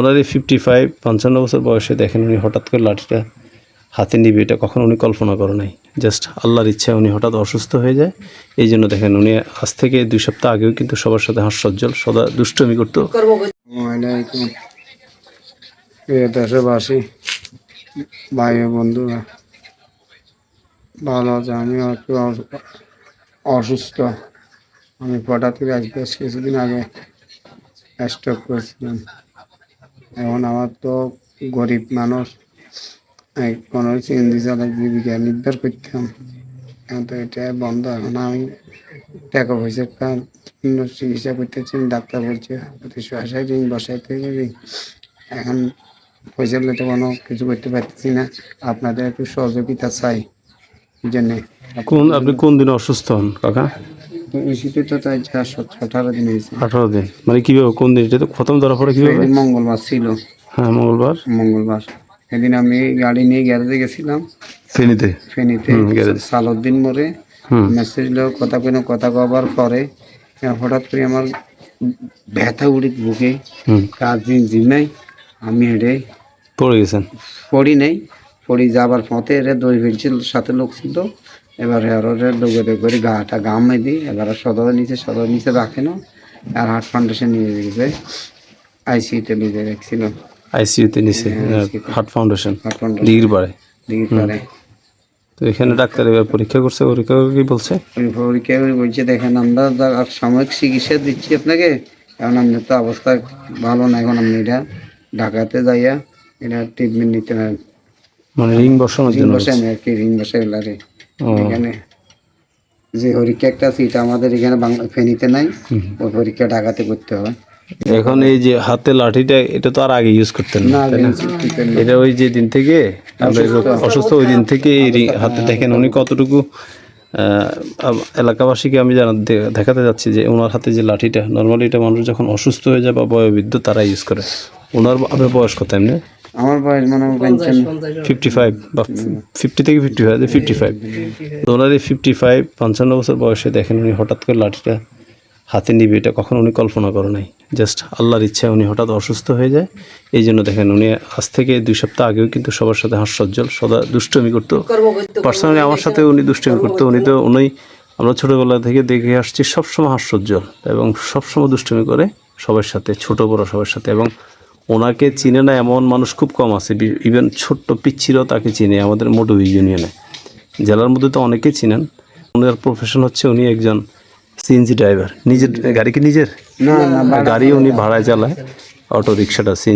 ওনার এই fifty five পঞ্চান্ন বছর বয়সে দেখেন উনি হঠাৎ করে লাঠিটা হাতে নিবে, এটা কখনো উনি কল্পনা করে নাই। জাস্ট আল্লাহর ইচ্ছায় উনি হঠাৎ অসুস্থ হয়ে যায়। এই জন্য দেখেন উনি আজ থেকে দুই সপ্তাহ আগেও কিন্তু সবার সাথে হাস্যজ্জ্বল, সদা দুষ্টমি করতো। দেশবাসী, ভাই বন্ধুরা, ভালো আছে? আমি একটু অসুস্থ। আমি হঠাৎ করে আজ কিছুদিন আগে স্ট্রোক করেছিলাম। এখন আমার তো গরিব মানুষ। কোনো চিন্দি চালাই জীবিকা নির্ভর করতাম। তো এটা বন্ধ। এখন আমি টাকা পয়সা চিকিৎসা করতেছি ডাক্তার বলছে শোয়াশাই ঋণ বসাইতে গেলে এখন পয়সা তো কোনো কিছু করতে পারতেছি না। আপনাদের একটু সহযোগিতা চাই। জন্যে। কোন আপনি কোন দিনে অসুস্থ হন, কাকা? শীতে তো তাই আঠারো দিন হয়েছে আঠারো দিন। মানে কীভাবে কোন দিন? এটা তো প্রথম ধরা পড়ে কীভাবে? মঙ্গলবার ছিল। হ্যাঁ মঙ্গলবার। মঙ্গলবার। সেদিন আমি গাড়ি নিয়ে গ্যারেজে গেছিলাম। ফেনীতে? ফেনীতে। মোড়ে। মেসেজ কথা কোনো কথা কবার পরে হঠাৎ করে আমার ব্যথা উড়ি বুকে। কাজ দিন আমি হেঁটে পড়ে গেছেন? পড়ি নেই। পড়ি যাবার পথে এরা দই ফেলছিল সাথে লোক ছিল। এবার এরে দৌড়ে করে গাটা গামে দিই এবার সদর নিচে সদর নিচে রাখে না আর হার্ট ফাউন্ডেশন নিয়ে গেছে আইসিইউতে নিয়ে রাখছিল। আইসিইউতে নিচে। হার্ট ফাউন্ডেশন ডিগ্রি পারে তো। এখানে ডাক্তার এবার পরীক্ষা করছে পরীক্ষা কি বলছে? পরীক্ষা করে বলছে দেখেন আমরা আর সাময়িক চিকিৎসা দিচ্ছি আপনাকে এখন আপনার তো অবস্থা ভালো না এখন আপনি এটা ঢাকাতে যাইয়া এটা ট্রিটমেন্ট নিতে হবে মানে রিং বসানোর রিং জন্য বসে আমি আর কি রিং বসে এলারে ও, এখানে যে পরীক্ষা একটা এটা আমাদের এখানে বাংলা ফেনীতে নাই ওই পরীক্ষা ঢাকাতে করতে হয় এখন এই যে হাতে লাঠিটা এটা তো আর আগে ইউজ করতেন না এটা ওই যে দিন থেকে অসুস্থ। ওই দিন থেকে এই হাতে দেখেন উনি কতটুকু এলাকাবাসীকে আমি জানা দেখাতে যাচ্ছি যে ওনার হাতে যে লাঠিটা নর্মালি এটা মানুষ যখন অসুস্থ হয়ে যায় বা বয়োবৃদ্ধ তারা ইউজ করে। ওনার আপনার বয়স কত এমনি? আমার বয়স মনে হয় ফিফটি ফাইভ বা ফিফটি থেকে ফিফটি ফাইভ ফিফটি ফাইভ তো ফিফটি ফাইভ পঞ্চান্ন বছর বয়সে দেখেন উনি হঠাৎ করে লাঠিটা হাতে নিবে এটা কখনো উনি কল্পনা করে নাই। জাস্ট আল্লাহর ইচ্ছায় উনি হঠাৎ অসুস্থ হয়ে যায়। এই জন্য দেখেন উনি আজ থেকে দুই সপ্তাহ আগেও কিন্তু সবার সাথে হাস্যজ্জ্বল সদা দুষ্টমি করতো। পার্সোনালি আমার সাথে উনি দুষ্টমি করতো। উনি তো উনি আমরা ছোটোবেলা থেকে দেখে আসছি সবসময় হাস্যজ্জ্বল এবং সবসময় দুষ্টমি করে সবার সাথে ছোট বড় সবার সাথে এবং ওনাকে চিনে না এমন মানুষ খুব কম আছে। ইভেন ছোট্ট পিচ্ছিরও তাকে চিনে আমাদের মোটর ইউনিয়নে জেলার মধ্যে তো অনেকেই চিনেন। ওনার প্রফেশন হচ্ছে উনি একজন সিএনজি ড্রাইভার নিজের গাড়ি কি নিজের? গাড়ি উনি ভাড়ায় চালায়। অটো রিক্সাটা